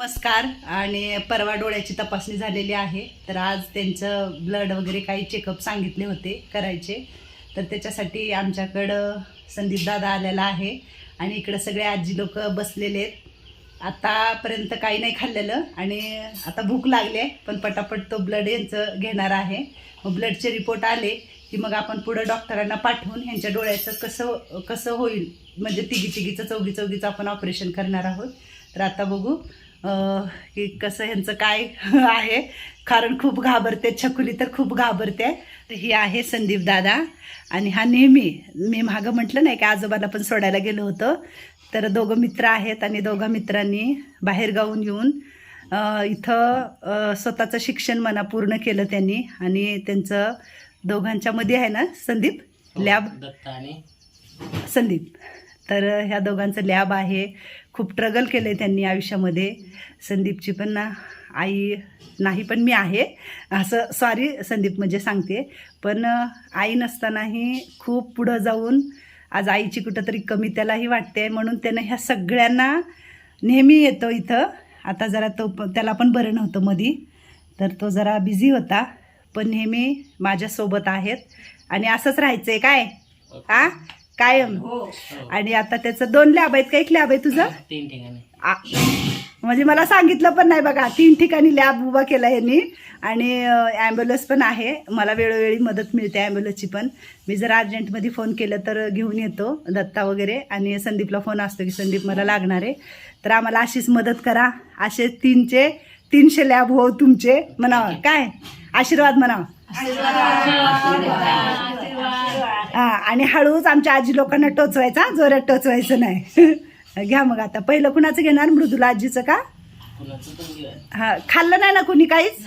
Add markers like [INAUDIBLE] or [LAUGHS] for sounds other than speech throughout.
नमस्कार. आणि परवा डोळ्याची तपासणी झालेली आहे. तर आज त्यांचं ब्लड वगैरे काही चेकअप सांगितले होते करायचे. तर त्याच्यासाठी आमच्याकडं संदीप दादा आलेला आहे. आणि इकडं सगळे आजी लोक बसलेले आहेत. आतापर्यंत काही नाही खाल्लेलं आणि आता भूक लागली आहे पण पटापट तो ब्लड यांचं घेणार आहे. मग ब्लडचे रिपोर्ट आले की मग आपण पुढं डॉक्टरांना पाठवून ह्यांच्या डोळ्याचं कसं कसं होईल? म्हणजे तिघी तिघीचं चौघी चौघीचं आपण ऑपरेशन करणार आहोत. तर आता बघू. की कसं ह्यांचं काय [LAUGHS] आहे. कारण खूप घाबरते छकुली तर खूप घाबरते. तर ही आहे संदीप दादा. आणि हा नेहमी मी मागं म्हटलं नाही की आजोबाला पण सोडायला गेलो होतं. तर दोघं मित्र आहेत आणि दोघा मित्रांनी बाहेर गाऊन येऊन इथं स्वतःचं शिक्षण म्हणा पूर्ण केलं त्यांनी. आणि त्यांचं दोघांच्या मध्ये आहे ना संदीप? लॅब? दत्ता आणि संदीप. तर ह्या दोघांचं लॅब आहे. खूप ट्रगल केलं आहे त्यांनी आयुष्यामध्ये. संदीपची पण ना आई नाही पण मी आहे. असं सॉरी संदीप म्हणजे सांगते. पण आई नसतानाही खूप पुढं जाऊन आज आईची कुठंतरी कमी त्यालाही वाटते म्हणून त्यानं ह्या सगळ्यांना नेहमी येतो इथं. आता जरा तो त्याला पण बरं नव्हतं मधी. तर तो जरा बिझी होता. पण नेहमी माझ्यासोबत आहेत. आणि असंच राहायचंय काय? हा? कायम. आणि आता त्याचं दोन लॅब आहेत का? एक लॅब आहे तुझं? तीन ठिकाणी. आ, म्हणजे मला सांगितलं पण नाही बघा. तीन ठिकाणी लॅब उभा केला यांनी आणि ॲम्ब्युलन्स पण आहे. मला वेळोवेळी मदत मिळते ॲम्ब्युलन्सची पण. मी जर अर्जंटमध्ये फोन केलं तर घेऊन येतो दत्ता वगैरे. आणि संदीपला फोन असतो की संदीप मला लागणार आहे. तर आम्हाला अशीच मदत करा. असे तीनचे तीनशे लॅब हो तुमचे म्हणावं. काय? आशीर्वाद म्हणावं. हा आणि हळूच आमच्या आजी लोकांना टोचवायचा जोरात टोचवायचं नाही. [LAUGHS] घ्या मग आता. पहिलं कुणाचं घेणार? मृदुला आजीचं का? कुणाचं पण घेऊया. हा खाल्लं नाही ना कुणी काहीच?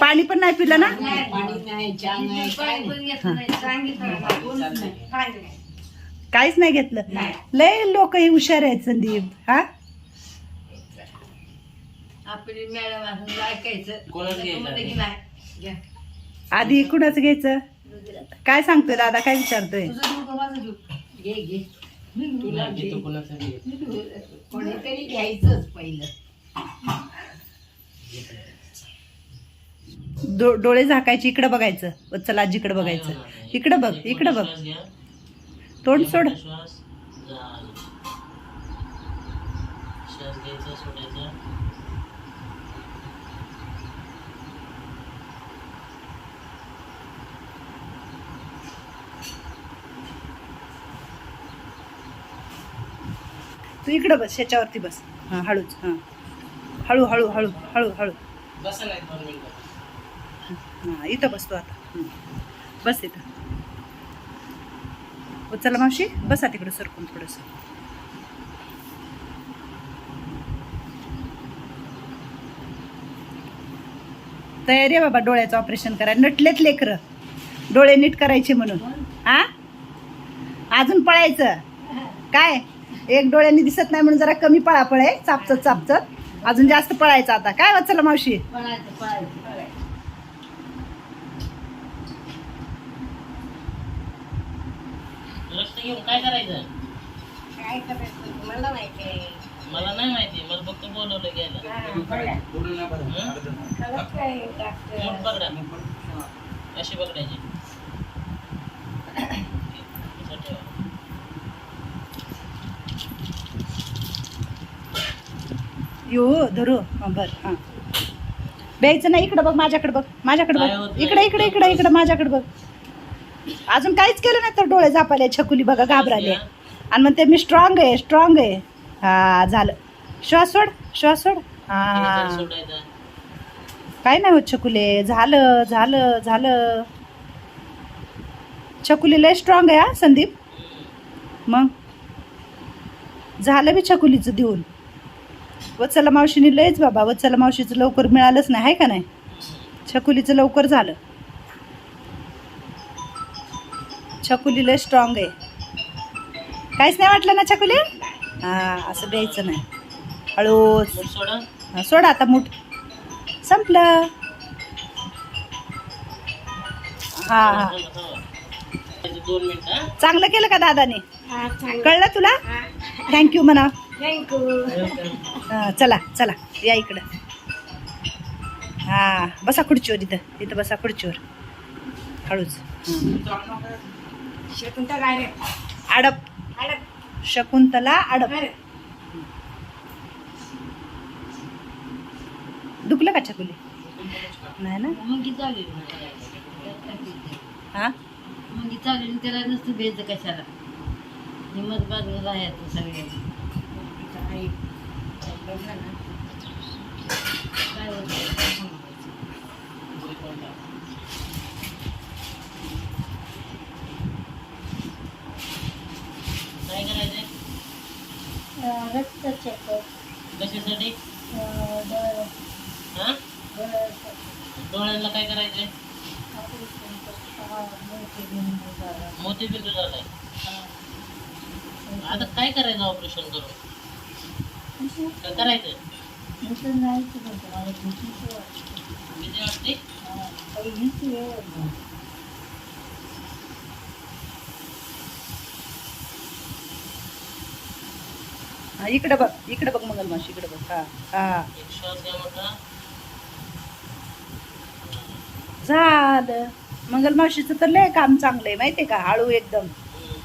पाणी पण नाही पिलं ना? काहीच नाही घेतलं? लय लोक हे हुशार आहेत संदीप. हा? आपली मॅडम असं ऐकायचं. आधी कुणाचं घ्यायचं? काय सांगतोय दादा? काय विचारतोय? तुझं दूध माझं दूध घे घे. तुला घेतो कुणाचं घे? कोणीतरी घ्यायचंच पहिलं. डो डोळे झाकायचे इकडं बघायचं. वत्सल आजीकडे बघायचं. इकडं बघ इकडं बघ. तोंड सोड. श्वास. झालं. श्वास घ्यायचा सोडायचा. तू इकडं बस याच्यावरती बस. हां. हळूच हां. हळू हळू हळू हळू हळू. हां इथं बसतो आता. बस इथं. चला मावशी बसा तिकडं सरकून थोडंसं. तयारी आहे बाबा डोळ्याचं ऑपरेशन करा नटलेत लेकरं. डोळे नीट करायचे म्हणून. हा? अजून पळायचं? काय? एक डोळ्यांनी दिसत नाही म्हणून जरा कमी पळा पळे चापचत चापचत. अजून जास्त पळायचं आता. काय वाचलं मावशी? काय करायचं? काय करायचं? मला माहिती आहे. मला नाही माहिती. मला फक्त बोलवलं पकडा. अशी पकडायची असं ठेवा. यो धरू. हां बर हां. द्यायचं नाही इकडं बघ माझ्याकडे बघ माझ्याकडे बघ. इकडे इकडे इकडे इकडे माझ्याकडे बघ. अजून काहीच केलं नाही तर डोळे झापाले छकुली बघा घाबराले. आणि म्हणते मी स्ट्रॉंग आहे स्ट्रॉंग आहे. हा झालं. श्वास सोड श्वास सोड. हा. काय नाही होत छकुले. झालं झालं झालं. छकुली लय स्ट्रॉंग आहे हा संदीप. मग? झालं बी छकुलीचं देऊन. वत्सला मावशीने लयच बाबा वत्सला मावशीचं लवकर मिळालंच नाही आहे का नाही? छकुलीचं लवकर झालं. छकुली लय स्ट्रॉंग आहे. काहीच नाही वाटलं ना छकुली? हां असं द्यायचं नाही. मूठ सोडा हा, सोडा आता मूठ. संपलं. हा हा? चांगलं केलं का दादाने. कळलं तुला. थँक्यू म्हणा. हा, चला चला या इकडं. हा बसा खुर्चीवर इथं इथं बसा खुर्चीवर. हळूच. आडप. शकुंतला आडप. दुखलं का चकुली नाही ना? मुंगी चालेल हा? मुंगी चालेल त्याला नुसतं भेज कशाला? हिंमत बाजूला राहायचं सगळे काय काय होतं काय करायचंय रक्त चेकअप कशासाठी हा डोळ्यांना काय करायचंय मोती बिंदू झालाय आता काय करायचं ऑपरेशन करून? काय करायचं वाटते हा, इकडं बघ इकडं बघ मंगल मावशी इकडे बघ. हा हा. एक श्वास घ्या मोठा झालं. मंगल मावशीचं तर लय काम चांगलं आहे माहितीये का? हळू एकदम हम्म.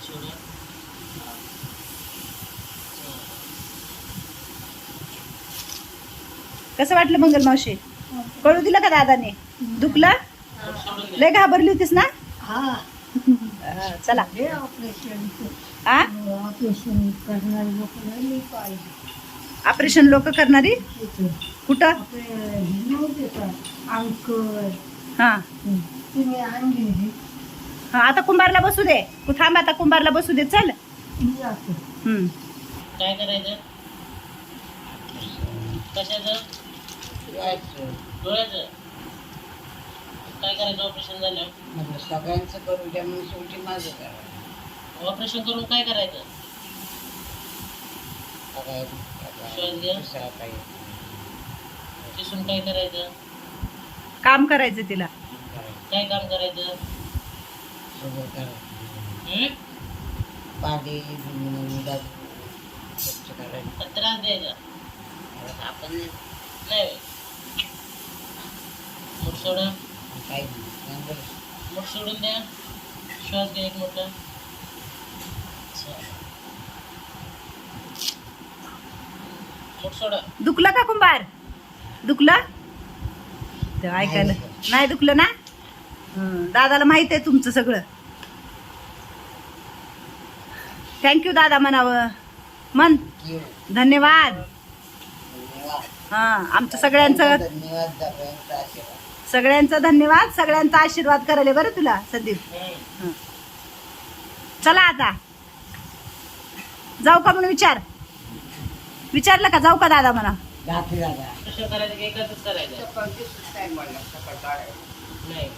सोडा. कसं वाटलं मंगल मावशी? कळू दिलं का दादाने? दुखलं. लय घाबरली होतीस ना? चला. ऑपरेशन आ? ऑपरेशन करणारे लोक नाही पाहिजे ऑपरेशन लोक करणारी? कुठं? हे हा. तुम्ही आणले हा आता कुंभारला बसू दे. तू थांब आता कुंभारला बसू दे. चल. काय करायचं? कशाचं? डोळ्याचं काय करायचं ऑपरेशन झाल्यावर सगळ्यांचं करू द्या म्हणून शेवटी माझं करा ऑपरेशन करून काय करायचं? श्वास घ्या दुसरा काही काय करायचं? काम करायचं तिला. काय काम करायचं? सगळं हं? पाणी स्वच्छ करायचं का त्रास द्यायचा. आपण नाही. मूठ सोडा नंतर मूठ सोडून द्या. श्वास घ्या एक मोठा. मूठ सोडा दुखलं का कुंभार? दुखलं? ते ऐकायला नाही दुखलं ना? दादाला माहीत आहे तुमचं सगळं. थँक्यू दादा म्हणावं. मन धन्यवाद. हा आमचं सगळ्यांचं धन्यवाद सगळ्यांचा धन्यवाद सगळ्यांचा आशीर्वाद करायला बरं तुला संदीप. हं. चला आता. जाऊ का म्हणून विचार? विचारलं का? जाऊ का दादा म्हणा? जाते दादा. ऑपरेशन करायचं? की एकाच करायचं. नाही.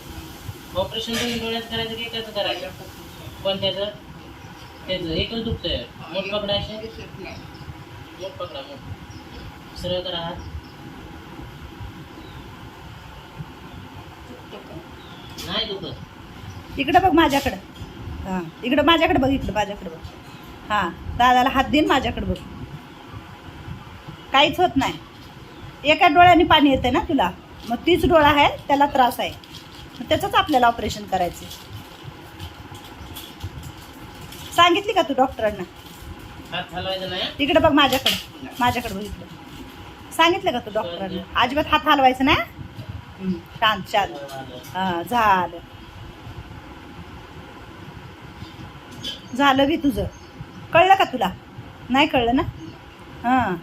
ऑपरेशन करून डोळ्यात करायचं की एकाच करायचं? पण त्याचं? त्याचं. एकच दुखतंय? मोठ पकडा असे? मोठ पकडा मोठ सरळ करा हात. नाही दुखत इकडं बघ माझ्याकडं. हां इकडं माझ्याकडे बघ इकडं माझ्याकडे बघ. हां दादाला हात देईन माझ्याकडे बघ. काहीच होत नाही. एका डोळ्याने पाणी येतं ना तुला. मग तीच डोळा आहे त्याला त्रास आहे. मग त्याचंच आपल्याला ऑपरेशन करायचं सांगितली का तू डॉक्टरांना? नाही? इकडे बघ माझ्याकडे. माझ्याकडे बघ इकडे. सांगितलं का तू डॉक्टरांना? अजिबात हात हलवायचा ना हं, शांत शांत. आलं. हा झालं. झालं बी तुझं. कळलं का तुला? नाही कळलं ना? हां.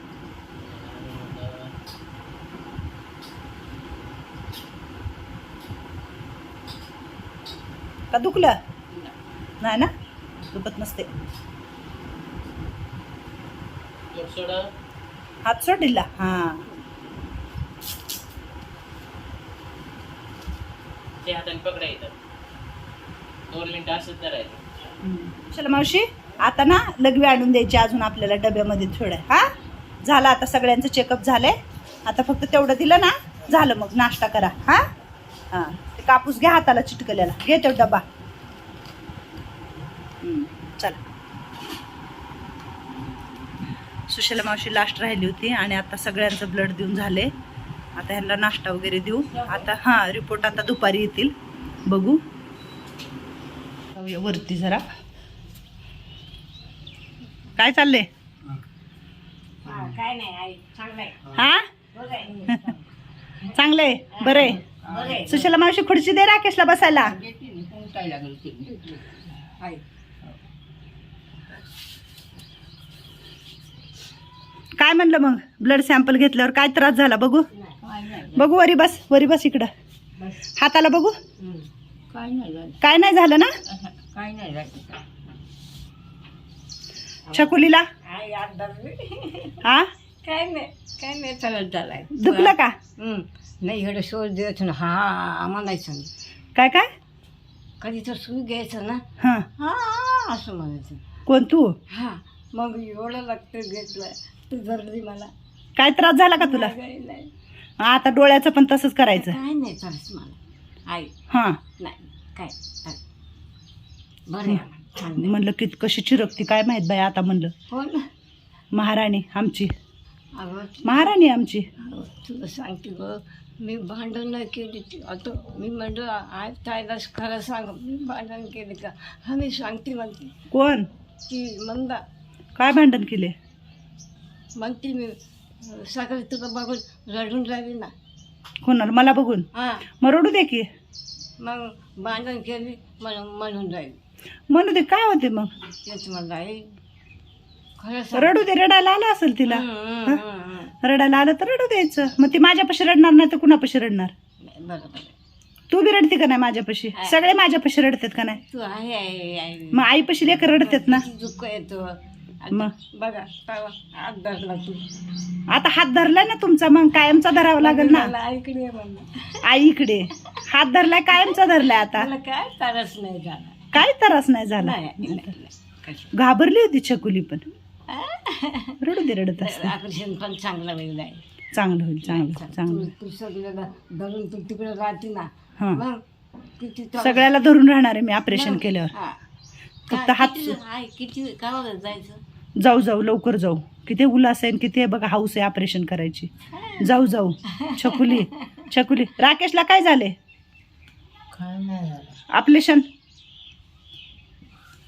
का दुखलं? नाही ना? दुखत नसते. हात सोड. दिला हां. ते हाताने पकडायचं दोन मिनिटं असंच करायचं. चला मावशी आता ना लघवी आणून द्यायची अजून आपल्याला डब्यामध्ये थोडं. हा? झालं आता सगळ्यांचं चेकअप झालंय. आता फक्त तेवढं दिलं ना झालं मग. नाश्ता करा. हां? हां. ते कापूस घ्या हाताला चिटकल्याला घे तो डबा हम्म, चला. सुशला मावशी लास्ट राहिली होती आणि आता सगळ्यांचं ब्लड देऊन झाले. आता ह्यांना नाश्ता वगैरे देऊ. आता हां रिपोर्ट आता दुपारी येतील. बघू. वरती जरा. काय चाललंय? काय नाही आई चांगलंय हा? चांगलंय बरं आहे. सुशला मावशी खुर्ची दे राकेशला बसायला. काय म्हणलं मग? ब्लड सॅम्पल घेतल्यावर काय त्रास झाला? बघू. बघू वरी बस वरी बस इकडं. हाताला बघू? काय नाही झालं काय नाही झालं ना? काय नाही झालं छकुलीला? आई हा काय नाही काय नाही चालत झालाय दुखलं का? हं. नाही इकडे शोध द्यायचं ना हा आम्हाला नाही. सांग काय काय? कधी तर सुई घ्यायचं ना? हा. हा असं म्हणायचं. कोण तू? हा मग एवढं लागतं घेतलं तू धरली मला. काय त्रास झाला का तुला? नाही. आता डोळ्याचं पण तसंच करायचं. काय नाही चालत मला. आई. हा. नाही काय? चालेल. बरं आहे. म्हणलं की कशी चिरकती काय माहीत बाई आता म्हणलं. हो ना. महाराणी आमची. अगं महाराणी आमची. तुला सांगते ग मी भांडण नाही केली ती. आता मी म्हणलं आज ताईलाच खरं सांग मी भांडण केले का? हा मी सांगते म्हणते. कोण? ती मंदा. काय भांडण केले? म्हणते मी सकाळी तुला बघून रडून राहिली ना. कोणाला मला बघून. हां. मग रडू दे की. मग भांडण केली म्हणून म्हणून राहील. म्हणू दे काय होते मग? तेच म्हणलं आई खरं सांग. रडू दे रडायला आलं असेल तिला. हं, हं, हं, हं. रडायला आलं तर रडू द्यायचं. मग ती माझ्यापाशी रडणार नाही तर कुणापाशी रडणार. तू बी रडते का नाही माझ्यापाशी? सगळे माझ्यापाशी रडतात का नाही? तू आहे मग आईपाशी लेकर रडतात ना? किती दुःख येतो. मग? बघा तवा हात धरला तू आता हात धरलाय ना तुमचा मग कायमचा धरावा लागेल ना? मला ऐकली म्हणलं. आईकडे हात धरलाय कायमचा धरलाय आता? मला काय तरच नाही झाला. काय त्रास नाही झाला? नाही, नाही, नाही. कशी? घाबरली होती छकुली पण. रडू दे रडत असते. ऑपरेशन पण चांगलं वेगळं आहे चांगलं होईल चांगलं चांगलं. तू तू सगळ्याला धरून तू तिकडे राहते ना हा. मग किती तो- सगळ्याला धरून राहणार आहे मी ऑपरेशन केल्यावर. हा. फक्त हात- किती आहे, किती गावाला जायचं? जाऊ जाऊ लवकर जाऊ. किती उल्हास आहे किती बघा हाऊस आहे ऑपरेशन करायची. जाऊ जाऊ. छकुली छकुली. राकेशला काय झाले? काय नाही झालं. ऑपरेशन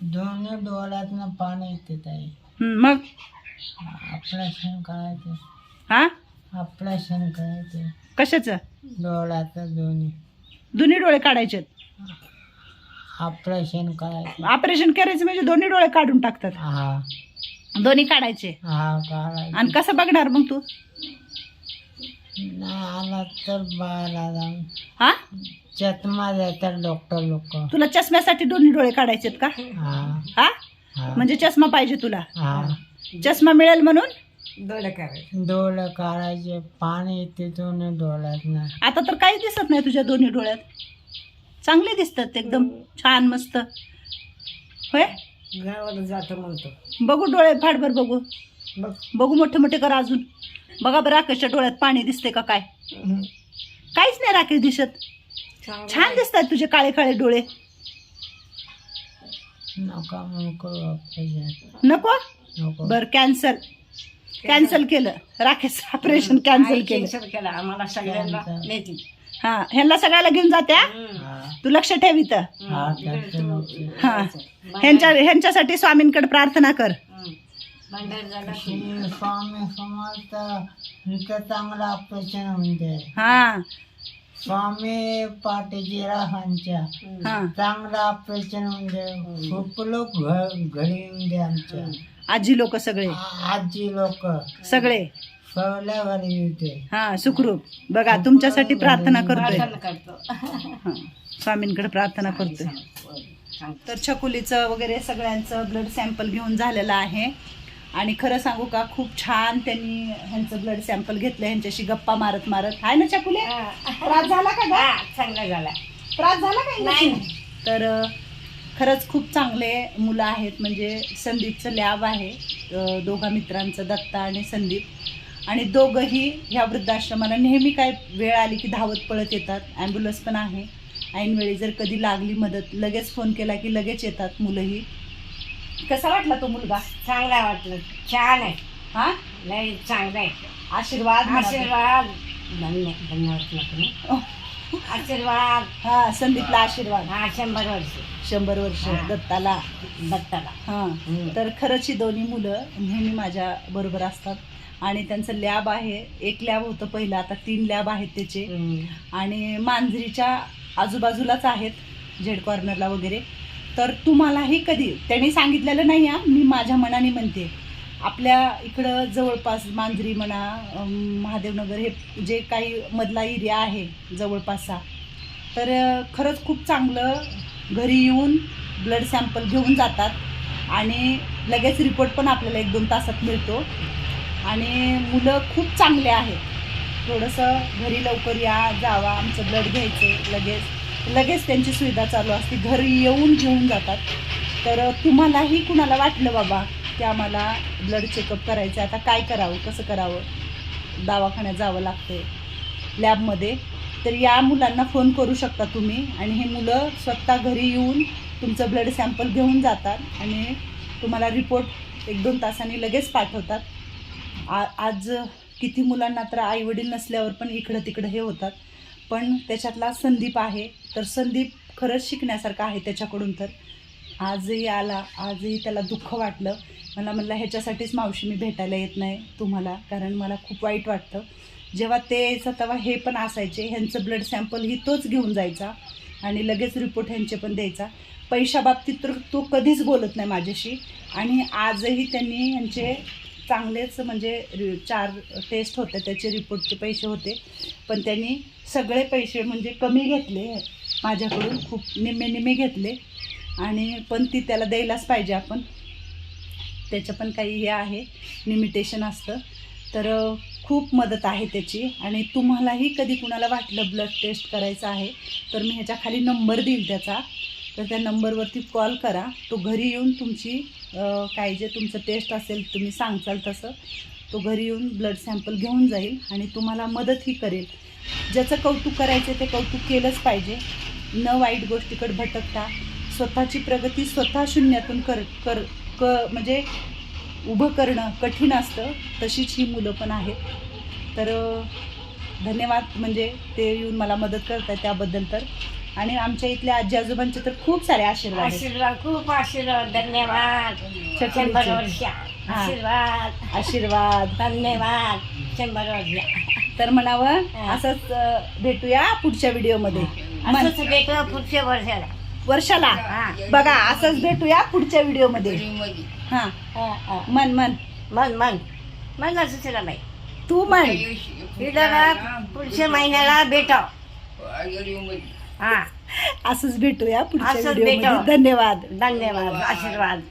दोन्ही डोळ्यातनं पाणी येते ताई. मग? ऑपरेशन करायचं हा? ऑपरेशन करायचं कशाचं? डोळ्याचं दोन्ही. दोन्ही डोळे काढायचे. ऑपरेशन करायचं ऑपरेशन करायचं म्हणजे दोन्ही डोळे काढून टाकतात. हा. दोन्ही काढायचे. हा काढायचं. आणि कसं बघणार मग तू? नाही आला तर बाहेर जाऊन हा? चष्मा देतात डॉक्टर लोक. तुला चष्म्यासाठी दोन्ही डोळे काढायचेत का? हा. हा? हा. म्हणजे चष्मा पाहिजे तुला? हा. चष्मा मिळेल म्हणून? डोळे करायचं डोळे काढायचे पाणी येते दोन्ही डोळ्यातनं. आता तर काही दिसत नाही तुझ्या दोन्ही डोळ्यात. चांगले दिसतात एकदम. छान मस्त. होय? गावाला जातो म्हणतो. बघू डोळे फाडभर बघू. बघ. बघू मोठे मोठे करा अजून. बघा बरं राकेशच्या डोळ्यात पाणी दिसते का काय? काहीच नाही राकेश दिसत. छान दिसतात तुझे काळे काळे डोळे. नका म्हणून करू ऑपरेशन नको? नको. बर कॅन्सल कॅन्सल केलं. राकेश ऑपरेशन कॅन्सल केलं. केलं. आम्हाला सगळ्यांना Cancel. नेती हा ह्यांना सगळ्याला घेऊन जात्या हा तू लक्ष ठेव इथं. हा ह्यांच्या ह्यांच्यासाठी स्वामींकडे प्रार्थना कर. भांडार झाला श्री स्वामी समर्थ इथं चांगलं ऑपरेशन होऊन दे हा. स्वामी पाटेजीरावांच्या. हा. चांगलं ऑपरेशन होऊन दे खूप लोक घ- घरी येऊन दे आमच्या. आजी लोक सगळे. आ- आजी लोक. सगळे. हा सुखरूप. बघा तुमच्यासाठी प्रार्थना करतोय. हा, स्वामींकडे प्रार्थना करतोय. तर छकुलीचं वगैरे सगळ्यांचं ब्लड सॅम्पल घेऊन झालेलं आहे. आणि खरं सांगू का खूप छान त्यांनी ह्यांचं ब्लड सॅम्पल घेतलं ह्यांच्याशी गप्पा मारत मारत. हाय ना छकुले? त्रास झाला का ग? चांगला झाला. त्रास झाला का इंजेक्शन? तर अं, खरंच खूप चांगले मुलं आहेत. म्हणजे संदीपचं लॅब आहे. अं, दोघा मित्रांचं दत्ता आणि संदीप. आणि दोघंही ह्या वृद्धाश्रमाला नेहमी काय वेळ आली की धावत पळत येतात. ॲम्ब्युलन्स पण आहे. ऐनवेळी जर कधी लागली मदत लगेच फोन केला की लगेच येतात मुलंही. कसा वाटला तो मुलगा? चांगला वाटलं. छान आहे. हा? लय चांगला आहे. आशीर्वाद म्हणा. आशीर्वाद. धन्य धन्यवाद [LAUGHS] आशीर्वाद. हा संदीपला आशीर्वाद. हा शंभर वर्ष. शंभर वर्ष. हा. दत्ताला. दत्ताला. हा. हम्म. तर खरंच ही दोन्ही मुलं नेहमी माझ्या बरोबर असतात. आणि त्यांचं लॅब आहे. एक लॅब होतं पहिलं आता तीन लॅब आहेत त्याचे. आणि मांजरीच्या आजूबाजूलाच आहेत झेड कॉर्नरला वगैरे. तर तुम्हालाही कधी त्यांनी सांगितलेलं नाही हा मी माझ्या मनाने म्हणते. आपल्या इकडं जवळपास मांजरी म्हणा महादेवनगर हे जे काही मधला एरिया आहे जवळपासचा. तर खरंच खूप चांगलं घरी येऊन ब्लड सॅम्पल घेऊन जातात. आणि लगेच रिपोर्ट पण आपल्याला एक दोन तासात मिळतो. आणि मुलं खूप चांगले आहेत. थोडंसं घरी लवकर या जावा आमचं ब्लड घ्यायचे लगेच लगेच त्यांची सुविधा चालू असते. घरी येऊन घेऊन जातात. तर तुम्हालाही कुणाला वाटलं बाबा की आम्हाला ब्लड चेकअप करायचं आहे, आता काय करावं? कसं करावं? दवाखान्यात जावं लागते लॅबमध्ये तर या मुलांना फोन करू शकता तुम्ही. आणि हे मुलं स्वतः घरी येऊन तुमचं ब्लड सॅम्पल घेऊन जातात आणि तुम्हाला रिपोर्ट एक दोन तासांनी लगेच पाठवतात. आ आज किती मुलांना तर आईवडील नसल्यावर पण इकडं तिकडं हे होतात. पण त्याच्यातला संदीप आहे. तर संदीप खरंच शिकण्यासारखं आहे त्याच्याकडून तर. आजही आला. आजही त्याला दुःख वाटलं. मला म्हणलं ह्याच्यासाठीच मावशी मी भेटायला येत नाही तुम्हाला कारण मला खूप वाईट वाटतं. जेव्हा ते यायचं तेव्हा हे पण असायचे ह्यांचं ब्लड सॅम्पल ही तोच घेऊन जायचा आणि लगेच रिपोर्ट ह्यांचे पण द्यायचा. पैशाबाबतीत तर तो कधीच बोलत नाही माझ्याशी आणि आजही त्यांनी ह्यांचे चांगलेच म्हणजे रि- चार टेस्ट होते त्याचे रिपोर्टचे पैसे होते. पण त्यांनी सगळे पैसे म्हणजे कमी घेतले माझ्याकडून खूप निम्मे निम्मे घेतले. आणि पण ती त्याला द्यायलाच पाहिजे आपण. त्याचं पण काही हे आहे लिमिटेशन असतं. तर खूप मदत आहे त्याची. आणि तुम्हालाही कधी कुणाला वाटलं ब्लड टेस्ट करायचं आहे तर मी ह्याच्या खाली नंबर देईल त्याचा. तर त्या नंबरवरती कॉल करा. तो घरी येऊन तुमची काय जे तुमचं टेस्ट असेल तुम्ही सांगचाल तसं तो घरी येऊन ब्लड सॅम्पल घेऊन जाईल आणि तुम्हाला मदतही करेल. ज्याचं कौतुक करायचं ते कौतुक केलंच पाहिजे. न वाईट गोष्टीकडे भटकता. स्वतःची प्रगती स्वतः शून्यातून कर कर क म्हणजे उभं करणं कठीण असतं तशीच ही मुलं पण आहेत. तर धन्यवाद. म्हणजे ते येऊन मला मदत करतात त्याबद्दल तर. आणि आमच्या इथल्या आजी आजोबांचे तर खूप सारे आशीर्वाद आहेत. आशीर्वाद खूप आशीर्वाद धन्यवाद शंभर वर्ष आशीर्वाद आशीर्वाद धन्यवाद शंभर वर्ष तर म्हणावं हा. असंच अ, भेटूया पुढच्या व्हिडिओमध्ये. असंच भेटू पुढच्या वर्षाला वर्षाला हा. बघा असंच भेटूया पुढच्या व्हिडिओमध्ये हा हा, हा. मन मन मन मन मन असं चला बाई तू म्हण हिला पुढच्या महिन्याला भेटाव हा. असंच भेटूया पुढच्या असंच व्हिडिओमध्ये. भेटू. धन्यवाद. धन्यवाद. आशीर्वाद.